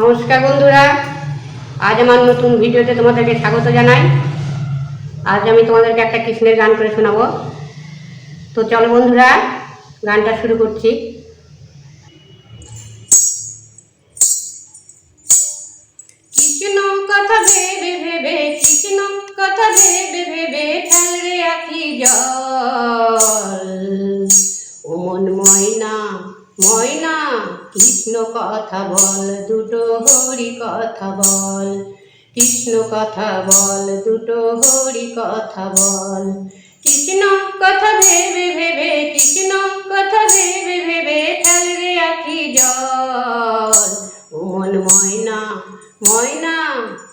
নমস্কার বন্ধুরা। আজ আমার নতুন ভিডিওতে তোমাদেরকে স্বাগত জানাই। আজ আমি তোমাদেরকে একটা কৃষ্ণের গান করে শোনাবো। তো চলো বন্ধুরা, গানটা শুরু করছি। কৃষ্ণ কথা ভেবে ভেবে, কৃষ্ণ কথা ভেবে ভেবে ফেল রে জল। ও মন ময়না ময়না কৃষ্ণ কথা বল, দুটো হরি কথা বল। কৃষ্ণ কথা বল, দুটো হরি কথা বল। কৃষ্ণ কথা ভেবে ভেবে, কৃষ্ণ কথা ভেবে ভেবে ফেল রে আখি জল। ও মন ময়না ময়না,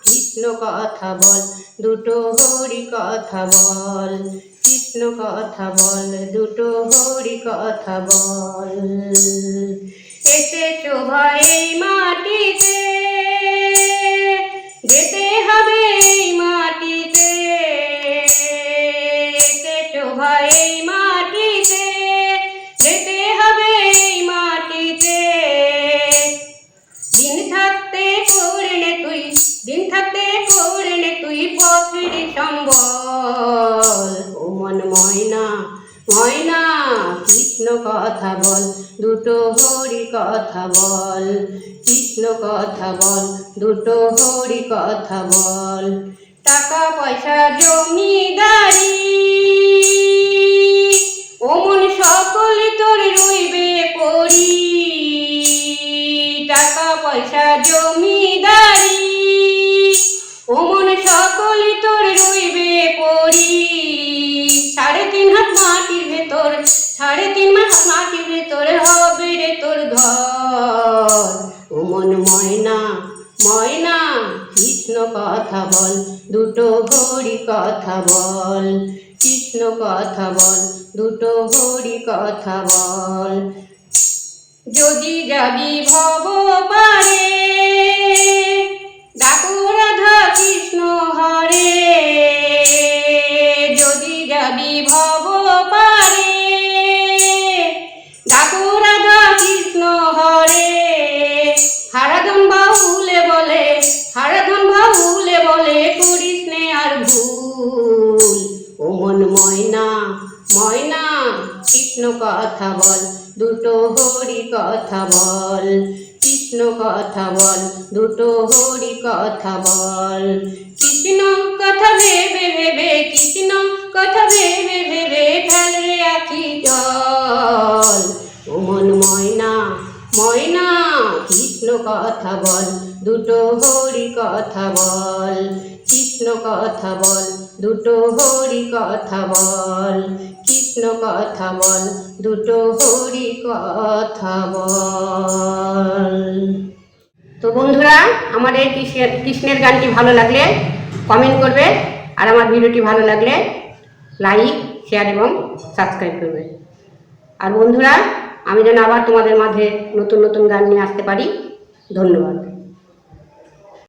কৃষ্ণ কথা বল, দুটো হরি কথা বল। কৃষ্ণ কথা বল, দুটো হরি কথা বল। এসেছ ভয়ে এই কথা বল, দুটো হরি কথা বল, কৃষ্ণ কথা বল, দুটো হরি কথা বল। টাকা, পয়সা জমিদারি ওমন সকলে তোর রইবে পড়ি। টাকা, পয়সা জমিদারি ওমন সকলে তোর রইবে পড়ি। সাড়ে তিন হাত মাটির ভেতর সাড়ে তিন হাত মাটির ভেতর হবে রে তোর ঘর। ওমন ময়না ময়না, কৃষ্ণ কথা বল, দুটো হরি কথা বল। কৃষ্ণ কথা বল, দুটো হরি কথা বল। যদি যাবি ভব পারে, ডাকু কৃষ্ণ কথা বল, দুটো হরি কথা বল। কৃষ্ণ কথা বল, দুটো হরি কথা বল। কৃষ্ণ কথা ভেবে ভেবে, কৃষ্ণ কথা ভেবে ভেবে ফেল আখি জল। ও মন ময়না ময়না, কৃষ্ণ কথা বল, দুটো হরি কথা বল। কৃষ্ণ কথা বল, দুটো হরি কথা বল। কৃষ্ণ কথা বল, দুটো হরি কথা বল। তো বন্ধুরা, আমার এই কৃষ্ণের কৃষ্ণের গানটি ভালো লাগলে কমেন্ট করবে আর আমার ভিডিওটি ভালো লাগলে লাইক শেয়ার এবং সাবস্ক্রাইব করবে। আর বন্ধুরা, আমি যেন আবার তোমাদের মাঝে নতুন নতুন গান নিয়ে আসতে পারি। ধন্যবাদ।